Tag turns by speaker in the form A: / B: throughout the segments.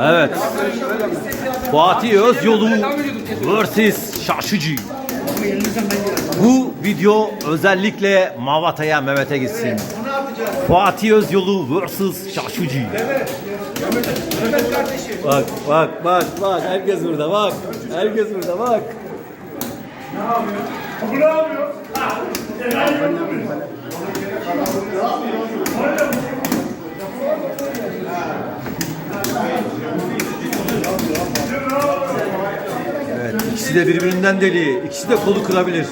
A: Evet. Fatih Özyolu vs. Şaşıcı. Bu video özellikle Mavata'ya Mehmet'e gitsin. Fatih Özyolu vs. Şaşıcı. Bak bak bak bak herkes burada bak. Herkes burada bak. Evet, ikisi de birbirinden deli. İkisi de kolu kırabilir.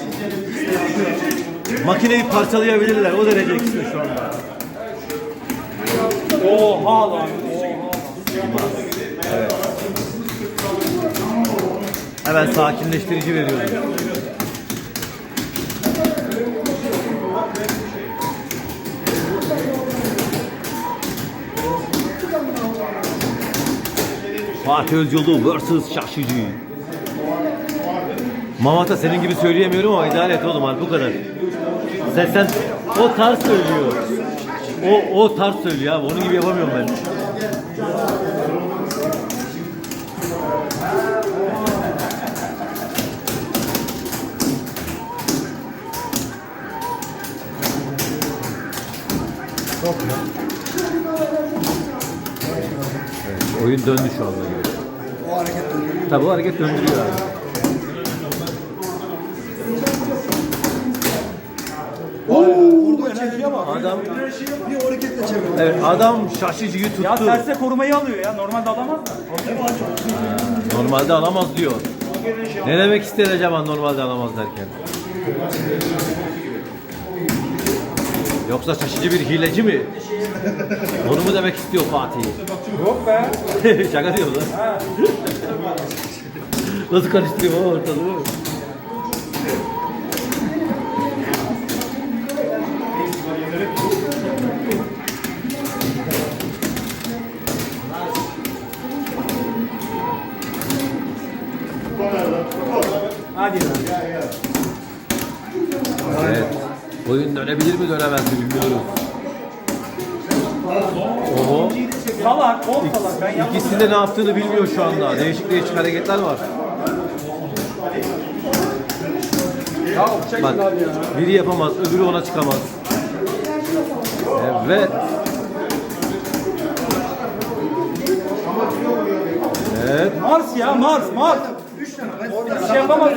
A: Makineyi parçalayabilirler. O derece ikisi de şu anda.
B: Oha lan.
A: Hemen sakinleştirici veriyorum. Fatih Özyolu vs. Şaşıcı. Mamata senin gibi söyleyemiyorum ama idare et oğlum abi bu kadar. Sen sen o tarz söylüyor. O o tarz söylüyor abi. Onun gibi yapamıyorum ben. Evet, oyun döndü şu anda gibi.
C: O hareket döndürüyor.
A: Tabii o hareket döndürüyor abi.
C: Bak.
A: Adam
C: Bir hareketle çeviriyor.
A: evet adam şaşıcıyı tuttu.
B: Ya terse korumayı alıyor ya. Normalde alamaz da.
A: Normalde alamaz diyor. Ne demek istedi acaba normalde alamaz derken? Yoksa şaşıcı bir hileci mi? Onu mu demek istiyor Fatih?
B: Yok be.
A: Şaka diyor lan. Nasıl karıştırıyor ortalığı?
B: Hadi lan.
A: Evet. Oyun dönebilir mi dönemez mi bilmiyorum. Oho.
B: Salak, ol salak. Ben yapmadım.
A: İkisi de ne yaptığını bilmiyor şu anda. Değişik değişik hareketler var. Bak, biri yapamaz, öbürü ona çıkamaz. Evet. Evet.
B: Mars ya Mars, Mars. Şey yapamaz.